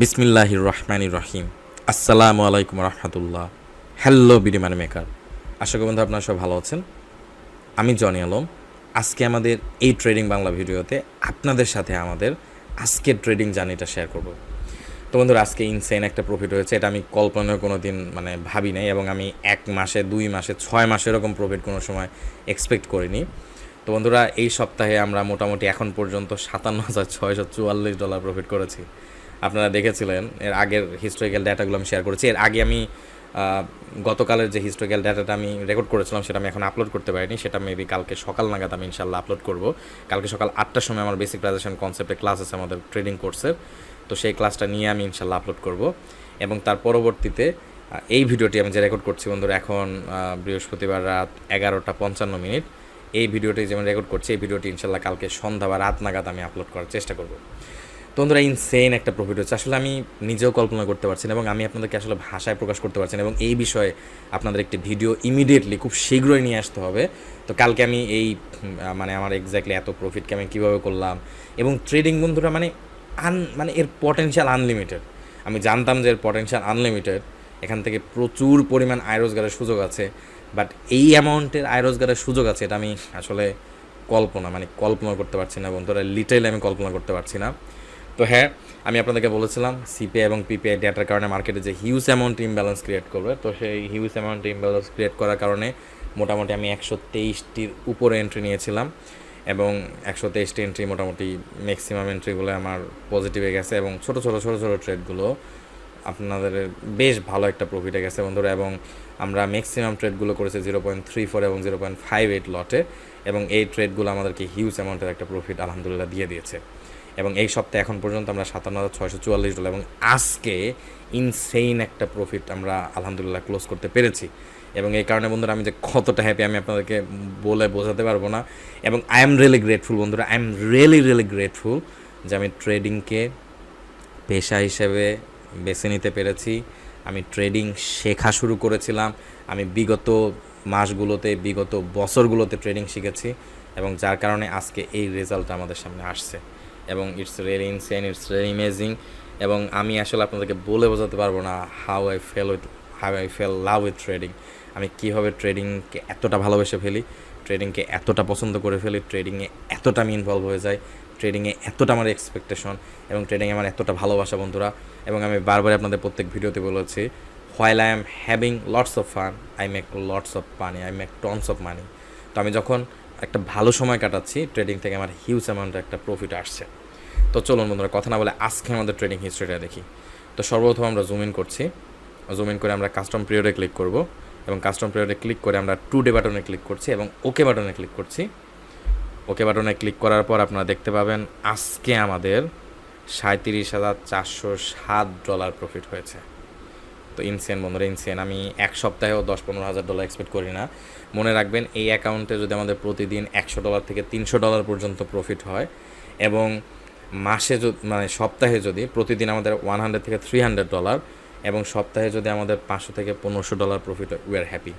বিসমিল্লাহির রহমানির রহিম। আসসালামু আলাইকুম রহমতুল্লাহ। হ্যালো বিডি মানে মেকার আশা করি বন্ধু আপনারা সব ভালো আছেন। আমি জনি আলম। আজকে আমাদের এই ট্রেডিং বাংলা ভিডিওতে আপনাদের সাথে আমাদের আজকের ট্রেডিং জার্নিটা শেয়ার করব। তো বন্ধুরা, আজকে ইনসেন একটা প্রফিট হয়েছে। এটা আমি কল্পনায় কোনো দিন মানে ভাবি নাই এবং আমি এক মাসে, দুই মাসে, ছয় মাসে এরকম প্রফিট কোনো সময় এক্সপেক্ট করিনি। তো বন্ধুরা, এই সপ্তাহে আমরা মোটামুটি এখন পর্যন্ত সাতান্ন হাজার ছয়শো চুয়াল্লিশ ডলার প্রফিট করেছি। আপনারা দেখেছিলেন, এর আগের হিস্টোরিক্যাল ডাটাগুলো আমি শেয়ার করেছি। এর আগে আমি গতকালের যে হিস্টোরিক্যাল ডাটাটা আমি রেকর্ড করেছিলাম, সেটা আমি এখন আপলোড করতে পারিনি। সেটা মেবি কালকে সকাল নাগাদ আমি ইনশাল্লাহ আপলোড করব। কালকে সকাল আটটার সময় আমার বেসিক প্রাইজেশন কনসেপ্টে ক্লাস আছে আমাদের ট্রেডিং কোর্সের তো সেই ক্লাসটা নিয়ে আমি ইনশাল্লাহ আপলোড করব। এবং তার পরবর্তীতে এই ভিডিওটি আমি যে রেকর্ড করছি বন্ধুরা, এখন বৃহস্পতিবার রাত এগারোটা পঞ্চান্ন মিনিট। এই ভিডিওটি যেমন রেকর্ড করছি, এই ভিডিওটি ইনশাল্লাহ কালকে সন্ধ্যা বা রাত নাগাদ আমি আপলোড করার চেষ্টা করব। তো বন্ধুরা ইনসেন একটা প্রফিট হচ্ছে। আসলে আমি নিজেও কল্পনা করতে পারছি না এবং আমি আপনাদেরকে আসলে ভাষায় প্রকাশ করতে পারছি না এবং এই বিষয়ে আপনাদের একটি ভিডিও ইমিডিয়েটলি খুব শীঘ্রই নিয়ে আসতে হবে। তো কালকে আমি এই মানে আমার এক্স্যাক্টলি এত প্রফিটকে আমি কীভাবে করলাম এবং ট্রেডিং বন্ধুরা মানে আন মানে এর পটেনশিয়াল আনলিমিটেড আমি জানতাম যে এর পটেনশিয়াল আনলিমিটেড এখান থেকে প্রচুর পরিমাণ আয় রোজগারের সুযোগ আছে। বাট এই অ্যামাউন্টের আয় রোজগারের সুযোগ আছে, এটা আমি আসলে কল্পনা মানে কল্পনা করতে পারছি না বন্ধুরা। লিটেল আমি কল্পনা করতে পারছি না। তো হ্যাঁ আমি আপনাদেরকে বলেছিলাম সিপে এবং পিপে ডেটার কারণে মার্কেটে যে হিউজ অ্যামাউন্ট ইমব্যালেন্স ক্রিয়েট করবে। তো সেই হিউজ অ্যামাউন্ট ইমব্যালেন্স ক্রিয়েট করার কারণে মোটামুটি আমি একশো তেইশটির উপরে এন্ট্রি নিয়েছিলাম এবং একশো তেইশটি এন্ট্রি মোটামুটি ম্যাক্সিমাম এন্ট্রিগুলো আমার পজিটিভে গেছে এবং ছোটো ছোটো ছোটো ছোটো ট্রেডগুলো আপনাদের বেশ ভালো একটা প্রফিটে গেছে বন্ধুরা এবং আমরা ম্যাক্সিমাম ট্রেডগুলো করেছি জিরো পয়েন্ট থ্রি ফোর এবং জিরো পয়েন্ট ফাইভ এইট লটে এবং এই ট্রেডগুলো আমাদেরকে হিউজ অ্যামাউন্টের একটা প্রফিট আলহামদুলিল্লাহ দিয়ে দিয়েছে। এবং এই সপ্তাহে এখন পর্যন্ত আমরা সাতান্ন হাজার ছয়শো চুয়াল্লিশ ডলার এবং আজকে ইনসেইন একটা প্রফিট আমরা আলহামদুলিল্লাহ ক্লোজ করতে পেরেছি। এবং এই কারণে বন্ধুরা আমি যে কতটা হ্যাপি আমি আপনাদেরকে বলে বোঝাতে পারব না। এবং আই এম রিয়েলি গ্রেটফুল বন্ধুরা I am really really grateful যে আমি ট্রেডিংকে পেশা হিসেবে বেছে নিতে পেরেছি। আমি ট্রেডিং শেখা শুরু করেছিলাম। আমি বিগত মাসগুলোতে, বিগত বছরগুলোতে ট্রেডিং শিখেছি এবং যার কারণে আজকে এই রেজাল্ট আমাদের সামনে আসছে। এবং it's really insane it's really amazing এবং আমি আসলে আপনাদেরকে বলে বোঝাতে পারব না how I fell with how I fell love with trading আমি কীভাবে ট্রেডিংকে এতটা ভালোবেসে ফেলি ট্রেডিংকে এতটা পছন্দ করে ফেলি ট্রেডিংয়ে এতটা আমি ইনভলভ হয়ে যাই ট্রেডিংয়ে এতটা আমার এক্সপেকটেশন এবং ট্রেডিংয়ে আমার এতটা ভালোবাসা বন্ধুরা। এবং আমি বারবার আপনাদের প্রত্যেক ভিডিওতে বলেছি while I am having lots of fun I make lots of money I make tons of money তো আমি যখন একটা ভালো সময় কাটাচ্ছি। ট্রেডিং থেকে আমার হিউজ অ্যামাউন্টের একটা প্রফিট আসছে। তো চলুন বন্ধুরা, কথা না বলে আজকে আমাদের ট্রেডিং হিস্ট্রিটা দেখি। তো সর্বপ্রথম আমরা জুম ইন করছি। জুম ইন করে আমরা কাস্টম পিরিয়ডে ক্লিক করব এবং কাস্টম পিরিয়ডে ক্লিক করে আমরা টু ডে বাটনে ক্লিক করছি এবং ওকে বাটনে ক্লিক করছি। ওকে বাটনে ক্লিক করার পর আপনারা দেখতে পাবেন আজকে আমাদের সাঁত্রিশ হাজার চারশো সাত ডলার প্রফিট হয়েছে। তো ইনসেন বন্ধুরা ইনসেন আমি এক সপ্তাহেও দশ পনেরো হাজার ডলার এক্সপেক্ট করি না। মনে রাখবেন, এই অ্যাকাউন্টে যদি আমাদের প্রতিদিন একশো ডলার থেকে তিনশো ডলার পর্যন্ত প্রফিট হয়, এবং মাসে যদি মানে সপ্তাহে যদি প্রতিদিন আমাদের ওয়ান হান্ড্রেড থেকে থ্রি হান্ড্রেড ডলার এবং সপ্তাহে যদি আমাদের পাঁচশো থেকে পনেরোশো ডলার প্রফিট হয় উই আর হ্যাপি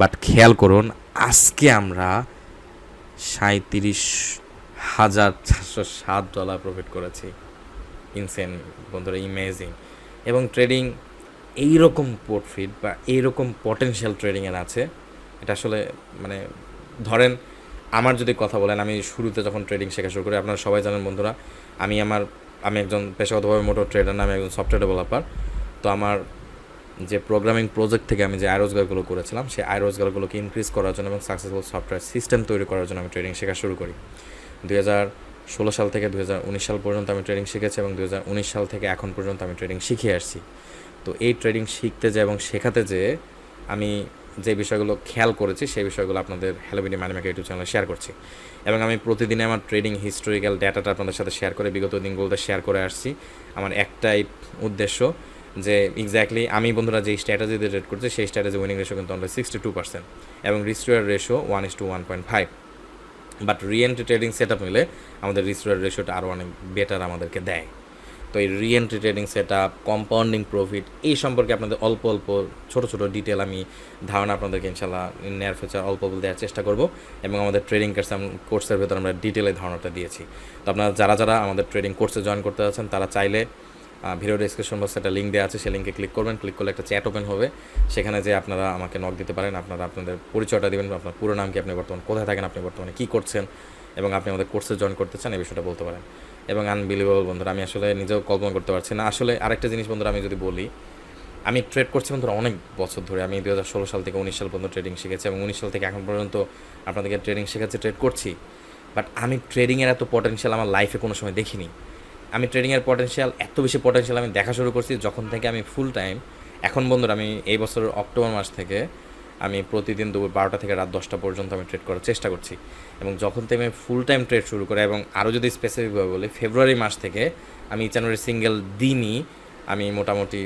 বাট খেয়াল করুন, আজকে আমরা সাঁত্রিশ হাজার চারশো সাত ডলার প্রফিট করেছি। ইনসেন বন্ধুরা ইমেজিং এবং ট্রেডিং এইরকম প্রফিট বা এইরকম পটেনশিয়াল ট্রেডিংয়ের আছে, এটা আসলে মানে ধরেন আমার যদি কথা বলেন, আমি শুরুতে যখন ট্রেডিং শেখা শুরু করি, আপনারা সবাই জানেন বন্ধুরা, আমি আমার, আমি একজন পেশাগতভাবে মোটর ট্রেডার না, আমি একজন সফটওয়্যার ডেভেলপার তো আমার যে প্রোগ্রামিং প্রজেক্ট থেকে আমি যে আয় রোজগারগুলো করেছিলাম, সেই আয় রোজগারগুলোকে ইনক্রিজ করার জন্য এবং সাকসেসফুল সফটওয়্যার সিস্টেম তৈরি করার জন্য আমি ট্রেডিং শেখা শুরু করি। দুই হাজার ষোলো সাল থেকে দু হাজার উনিশ সাল পর্যন্ত আমি ট্রেডিং শিখেছি এবং দু হাজার উনিশ সাল থেকে এখন পর্যন্ত আমি ট্রেডিং শিখে আসছি। তো এই ট্রেডিং শিখতে যে এবং শেখাতে যে আমি যে বিষয়গুলো খেয়াল করেছি, সেই বিষয়গুলো আপনাদের হ্যালোবিডি মানিমেকা ইউটিউব চ্যানেলে শেয়ার করছি। এবং আমি প্রতিদিনে আমার ট্রেডিং হিস্টোরিক্যাল ডাটাটা আপনাদের সাথে শেয়ার করে, বিগত দিনগুলোতে শেয়ার করে আসছি। আমার একটাই উদ্দেশ্য যে এক্স্যাক্টলি আমি বন্ধুরা যে স্ট্র্যাটেজি দিয়ে ট্রেড করছি, সেই স্ট্র্যাটেজি উইনিং রেশো কিন্তু আমরা সিক্সটি টু পার্সেন্ট এবং risk reward ratio one is to one point five but reentry trading set up নিলে আমাদের রিস্টোয়ার রেশোটা আরও অনেক বেটার আমাদেরকে দেয়। তো এই reentry trading set up compounding profit এই সম্পর্কে আপনাদের অল্প অল্প ছোট ছোট ডিটেল আমি ধারণা আপনাদেরকে ইনশাল্লাহ নেয়ার ফিউচার অল্প অল্প দেওয়ার চেষ্টা করব এবং আমাদের ট্রেডিং কোর্স কোর্সের ভেতর আমরা ডিটেলে ধারণাটা দিয়েছি। তো আপনারা যারা যারা আমাদের ট্রেডিং কোর্সে জয়েন করতে যাচ্ছেন, তারা চাইলে ভিডিও ডিসক্রিপশন বক্সে একটা লিঙ্ক দেওয়া আছে, সেই লিঙ্কে ক্লিক করবেন ক্লিক করলে একটা চ্যাট ওপেন হবে। সেখানে যে আপনারা আমাকে নক দিতে পারেন, আপনারা আপনাদের পরিচয়টা দেবেন, আপনার পুরো নাম কি আপনি বর্তমানে কোথায় থাকেন, আপনি বর্তমানে কী করছেন এবং আপনি আমাদের কোর্সে জয়েন করতে চান, এই বিষয়টা বলতে পারেন। এবং আনবিলিভেবল বন্ধুরা, আমি আসলে নিজেও কল্পনা করতে পারছি না। আসলে আরেকটা জিনিস বন্ধুরা, আমি যদি বলি, আমি ট্রেড করছি বন্ধুরা অনেক বছর ধরে। আমি দু হাজার ষোলো সাল থেকে উনিশ সাল পর্যন্ত ট্রেডিং শিখেছি এবং উনিশ সাল থেকে এখন পর্যন্ত আপনাদেরকে ট্রেডিং শেখাচ্ছি ট্রেড করছি। বাট আমি ট্রেডিংয়ের এত পটেনশিয়াল আমার লাইফে কোনো সময় দেখিনি। আমি ট্রেডিংয়ের পটেনশিয়াল এত বেশি পটেনশিয়াল আমি দেখা শুরু করছি যখন থেকে আমি ফুল টাইম এখন বন্ধুরা, আমি এই বছরের অক্টোবর মাস থেকে আমি প্রতিদিন দুপুর বারোটা থেকে রাত দশটা পর্যন্ত আমি ট্রেড করার চেষ্টা করছি। এবং যখন থেকে আমি ফুল টাইম ট্রেড শুরু করি, এবং আরও যদি স্পেসিফিকভাবে বলি ফেব্রুয়ারি মাস থেকে আমি জানুয়ারি সিঙ্গেল দিনই আমি মোটামুটি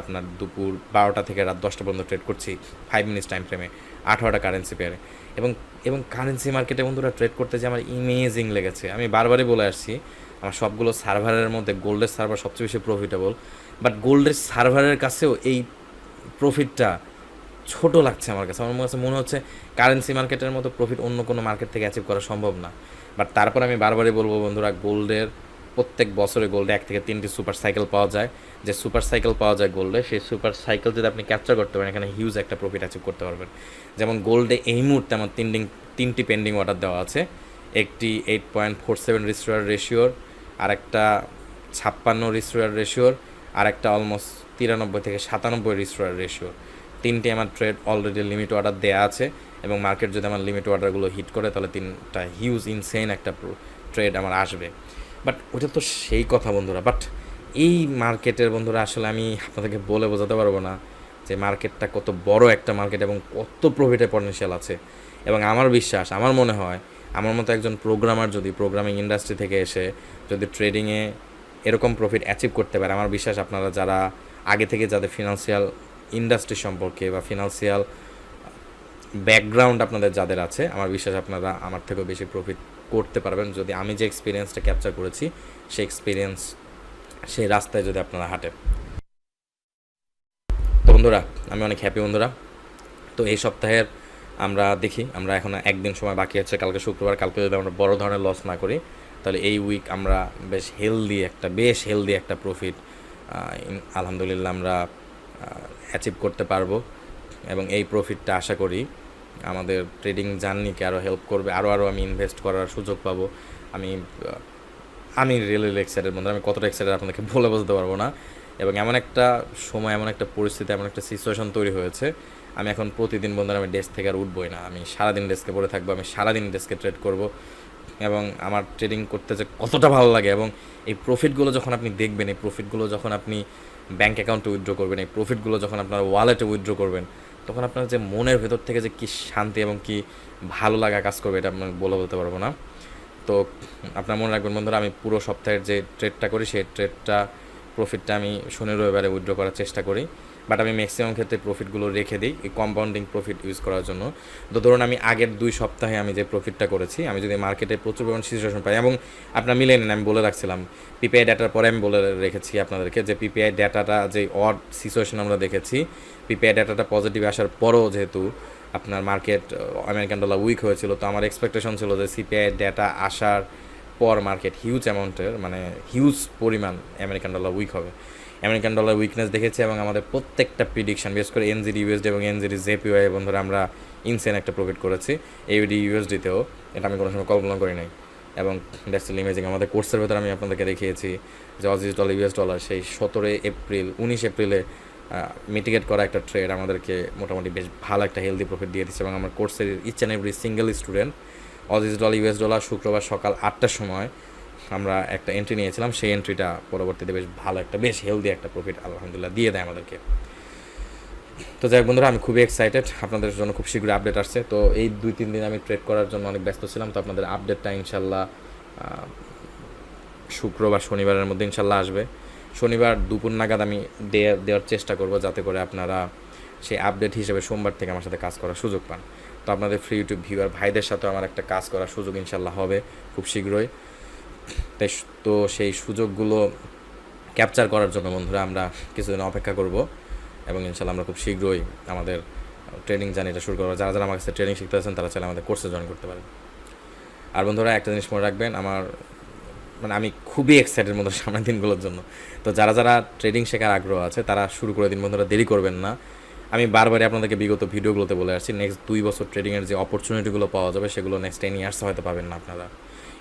আপনার দুপুর বারোটা থেকে রাত দশটা পর্যন্ত ট্রেড করছি ফাইভ মিনিটস টাইম ফ্রেমে আঠারোটা কারেন্সি পেয়ারে এবং এবং কারেন্সি মার্কেটে বন্ধুরা ট্রেড করতে যে আমার ইমেজিং লেগেছে। আমি বারবারই বলে আসছি, আমার সবগুলো সার্ভারের মধ্যে গোল্ডের সার্ভার সবচেয়ে বেশি প্রফিটেবল বাট গোল্ডের সার্ভারের কাছেও এই প্রফিটটা ছোট লাগছে আমার কাছে। আমার কাছে মনে হচ্ছে কারেন্সি মার্কেটের মতো প্রফিট অন্য কোনো মার্কেট থেকে অ্যাচিভ করা সম্ভব না। বাট তারপর আমি বারবারই বলব বন্ধুরা গোল্ডের প্রত্যেক বছরে গোল্ডে এক থেকে তিনটি সুপার সাইকেল পাওয়া যায়। যে সুপার সাইকেল পাওয়া যায় গোল্ডে সেই সুপার সাইকেল যদি আপনি ক্যাপচার করতে পারেন, এখানে হিউজ একটা প্রফিট অ্যাচিভ করতে পারবেন। যেমন গোল্ডে এই মুহূর্তে আমার তিনটি তিনটি পেন্ডিং অর্ডার দেওয়া আছে। একটি eight point four seven risk reward রেশিওর আর একটা ছাপ্পান্ন রিস্টোয়ার রেশিওর আর একটা অলমোস্ট তিরানব্বই থেকে সাতানব্বই রিস্টোয়ার রেশিওর তিনটি আমার ট্রেড অলরেডি লিমিট অর্ডার দেওয়া আছে এবং মার্কেট যদি আমার লিমিট অর্ডারগুলো হিট করে, তাহলে তিনটা হিউজ ইনসেন একটা ট্রেড আমার আসবে। বাট ওটা তো সেই কথা বন্ধুরা। বাট এই মার্কেটের বন্ধুরা, আসলে আমি আপনাদেরকে বলে বোঝাতে পারব না যে মার্কেটটা কত বড় একটা মার্কেট এবং কত প্রফিটের পটেনশিয়াল আছে। এবং আমার বিশ্বাস, আমার মনে হয়, আমার মতো একজন প্রোগ্রামার যদি প্রোগ্রামিং ইন্ডাস্ট্রি থেকে এসে যদি ট্রেডিংয়ে এরকম প্রফিট অ্যাচিভ করতে পারে, আমার বিশ্বাস আপনারা যারা আগে থেকে যাদের ফিনান্সিয়াল ইন্ডাস্ট্রি সম্পর্কে বা ফিনান্সিয়াল ব্যাকগ্রাউন্ড আপনাদের যাদের আছে, আমার বিশ্বাস আপনারা আমার থেকেও বেশি প্রফিট করতে পারবেন। যদি আমি যে এক্সপিরিয়েন্সটা ক্যাপচার করেছি, সেই এক্সপিরিয়েন্স সেই রাস্তায় যদি আপনারা হাঁটেন। তো বন্ধুরা, আমি অনেক হ্যাপি বন্ধুরা। তো এই সপ্তাহের আমরা দেখি, আমরা এখন একদিন সময় বাকি আছে, কালকে শুক্রবার, কালকে যদি আমরা বড় ধরনের লস না করি, তাহলে এই উইক আমরা বেশ হেলদি একটা, বেশ হেলদি একটা প্রফিট আলহামদুলিল্লাহ আমরা অ্যাচিভ করতে পারব এবং এই প্রফিটটা আশা করি আমাদের ট্রেডিং জার্নিকে আরও হেল্প করবে আরও আরও আমি ইনভেস্ট করার সুযোগ পাবো। আমি আমি রিয়েলি এক্সাইটেড বন্ধুরা, আমি কতটা এক্সাইটেড আপনাদেরকে বলে বলতে পারব না। এবং এমন একটা সময়, এমন একটা পরিস্থিতি, এমন একটা সিচুয়েশন তৈরি হয়েছে। আমি এখন প্রতিদিন, বন্ধুরা, আমি ডেস্ক থেকে আর উঠবই না। আমি সারাদিন ডেস্কে পড়ে থাকব, আমি সারাদিন ডেস্কে ট্রেড করব। এবং আমার ট্রেডিং করতে যে কতটা ভালো লাগে এবং এই প্রফিটগুলো যখন আপনি দেখবেন, এই প্রফিটগুলো যখন আপনি ব্যাঙ্ক অ্যাকাউন্টে উইথড্র করবেন, এই প্রফিটগুলো যখন আপনার ওয়ালেটে উইথড্র করবেন, তখন আপনার যে মনের ভেতর থেকে যে কী শান্তি এবং কি ভালো লাগা কাজ করবে এটা আপনার বলে বলতে পারব না। তো আপনার মনে রাখবেন বন্ধুরা, আমি পুরো সপ্তাহের যে ট্রেডটা করি, সেই ট্রেডটা প্রফিটটা আমি শনি রবিবারে উইথড্র করার চেষ্টা করি। বাট আমি ম্যাক্সিমাম ক্ষেত্রে প্রফিটগুলো রেখে দিই, এই কম্পাউন্ডিং প্রফিট ইউজ করার জন্য। তো ধরুন আমি আগের দুই সপ্তাহে আমি যে প্রফিটটা করেছি, আমি যদি মার্কেটে প্রচুর পরিমাণ সিচুয়েশন পাই, এবং আপনার মিলে নেন, আমি বলে রাখছিলাম পিপিআই ডাটার পরে আমি বলে রেখেছি আপনাদেরকে যে পিপিআই ডাটাটা যে অড সিচুয়েশন আমরা দেখেছি পিপিআই ডাটাটা পজিটিভ আসার পরও যেহেতু আপনার মার্কেট আমেরিকান ডলার উইক হয়েছিল, তো আমার এক্সপেকটেশন ছিল যে সিপিআই ডাটা আসার পর মার্কেট হিউজ অ্যামাউন্টের মানে হিউজ পরিমাণ আমেরিকান ডলার উইক হবে। আমেরিকান ডলার উইকনেস দেখেছি এবং আমাদের প্রত্যেকটা প্রিডিকশন বিশেষ করে এনজিডি ইউএসডি এবং এনজিডি জেপিওয়াই বন্ধুরা আমরা ইনসেন একটা প্রফিট করেছি এইডি ইউএসডিতেও এটা আমি কোনো সময় কল্পনা করি নাই। এবং দ্যাটস ইমেজিং আমাদের কোর্সের ভেতরে আমি আপনাদেরকে দেখিয়েছি যে অজিজ ডলার ইউএস ডলার সেই সতেরোই এপ্রিল উনিশ এপ্রিলে মিটিগেট করা একটা ট্রেড আমাদেরকে মোটামুটি বেশ ভালো একটা হেলদি প্রফিট দিয়ে দিচ্ছে এবং আমার কোর্সের each and every single student অজিজ dollar US dollar শুক্রবার সকাল আটটার সময় আমরা একটা এন্ট্রি নিয়েছিলাম, সেই এন্ট্রিটা পরবর্তীতে বেশ ভালো একটা, বেশ হেলদি একটা প্রফিট আলহামদুলিল্লাহ দিয়ে দেয় আমাদেরকে। তো যাই বন্ধুরা, আমি খুবই এক্সাইটেড আপনাদের জন্য খুব শীঘ্রই আপডেট আসছে। তো এই দুই, তিন দিন আমি ট্রেড করার জন্য অনেক ব্যস্ত ছিলাম, তো আপনাদের আপডেটটা ইনশাল্লাহ শুক্রবার শনিবারের মধ্যে ইনশাল্লাহ আসবে। শনিবার দুপুর নাগাদ আমি দেওয়ার চেষ্টা করব যাতে করে আপনারা সেই আপডেট হিসেবে সোমবার থেকে আমার সাথে কাজ করার সুযোগ পান। তো আপনাদের ফ্রি ইউটিউব ভিউয়ার ভাইদের সাথেও আমার একটা কাজ করার সুযোগ ইনশাল্লাহ হবে, খুব শীঘ্রই। তাই তো সেই সুযোগগুলো ক্যাপচার করার জন্য বন্ধুরা আমরা কিছুদিন অপেক্ষা করব এবং ইনশাল্লাহ আমরা খুব শীঘ্রই আমাদের ট্রেনিং জার্নিটা শুরু করব। যারা যারা আমার কাছে ট্রেনিং শিখতে আছেন, তারা চাইলে আমাদের কোর্সে জয়েন করতে পারেন। আর বন্ধুরা, একটা জিনিস মনে রাখবেন, আমার মানে আমি খুবই এক্সাইটেড মতো সামনের দিনগুলোর জন্য। তো যারা যারা ট্রেডিং শেখার আগ্রহ আছে, তারা শুরু করে দিন বন্ধুরা, দেরি করবেন না। আমি বারবারই আপনাদেরকে বিগত ভিডিওগুলোতে বলে আসছি নেক্সট দুই বছর ট্রেডিংয়ের যে অপরচুনিটিগুলো পাওয়া যাবে, সেগুলো নেক্সট টেন ইয়ার্সে হয়তো পাবেন না আপনারা।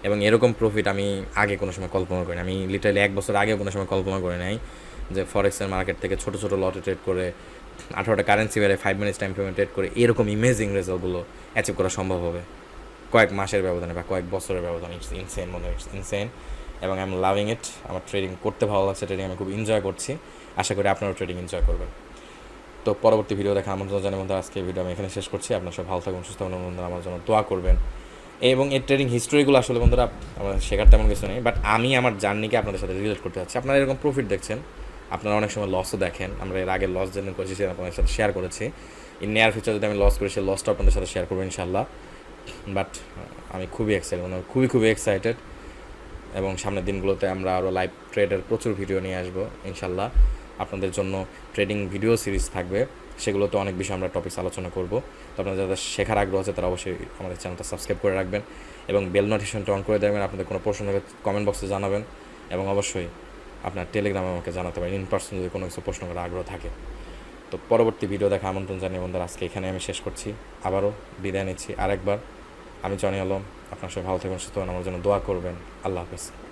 এবং এরকম প্রফিট আমি আগে কোনো সময় কল্পনা করিনি আমি লিটারালি এক বছর আগে কোনো সময় কল্পনা করি নাই যে ফরেক্সের মার্কেট থেকে ছোটো ছোটো লটে ট্রেড করে, আঠারোটা কারেন্সি বেড়ে five minutes time payment trade করে, এরকম ইমেজিং রেজাল্টগুলো অ্যাচিভ করা সম্ভব হবে। কয়েক মাসের ব্যবধানে বা কয়েক বছরের ব্যবধানে ইটস ইনসেন মনে হয় ইনসেন এবং আই এম লাভিং ইট আমার ট্রেডিং করতে ভালো লাগছে ট্রেডিং আমি খুব এনজয় করছি। আশা করি আপনারাও ট্রেডিং এনজয় করবেন। তো পরবর্তী ভিডিও দেখা আমন্ত্রণ জানার মধ্যে আজকে ভিডিও আমি এখানে শেষ করছি। আপনার সব ভালো থাকুন, সুস্থ থাকুন আমার জন্য দোয়া করবেন। এবং এই ট্রেডিং হিস্টোরিগুলো আসলে বন্ধুরা আমার শেখার তেমন কিছু নেই বাট আমি আমার জার্নিকে আপনাদের সাথে রিলেট করতে চাচ্ছি। আপনারা এরকম প্রফিট দেখছেন, আপনারা অনেক সময় লসও দেখেন। আমরা এর আগে লস জেনারেট করেছি সেটা আপনাদের সাথে শেয়ার করেছি। ইন নেয়ার ফিউচার যদি আমি লস করি, সেই লসটা আপনাদের সাথে শেয়ার করব ইনশাল্লাহ বাট আমি খুবই এক্সাইটেড মানে খুবই খুবই এক্সাইটেড এবং সামনের দিনগুলোতে আমরা আরও লাইভ ট্রেডের প্রচুর ভিডিও নিয়ে আসব ইনশাল্লাহ আপনাদের জন্য ট্রেডিং ভিডিও সিরিজ থাকবে। সেগুলোতে অনেক বিষয় আমরা টপিকস আলোচনা করব। তো আপনারা যাদের শেখার আগ্রহ আছে, তারা অবশ্যই আমাদের চ্যানেলটা সাবস্ক্রাইব করে রাখবেন এবং বেল নোটিফিকেশনটা অন করে দেবেন। আপনাদের কোনো প্রশ্ন থাকলে কমেন্ট বক্সে জানাবেন এবং অবশ্যই আপনার টেলিগ্রামে আমাকে জানাতে পারেন। ইন পার্সন যদি কোনো কিছু প্রশ্ন করার আগ্রহ থাকে। তো পরবর্তী ভিডিও দেখা আমন্ত্রণ জানিয়ে বন্ধুরা, আজকে এখানে আমি শেষ করছি। আবারও বিদায় নিচ্ছি। আরেকবার, আমি জনি আলম। আপনার সবাই ভালো থাকবেন হন আমার জন্য দোয়া করবেন। আল্লাহ হাফেজ।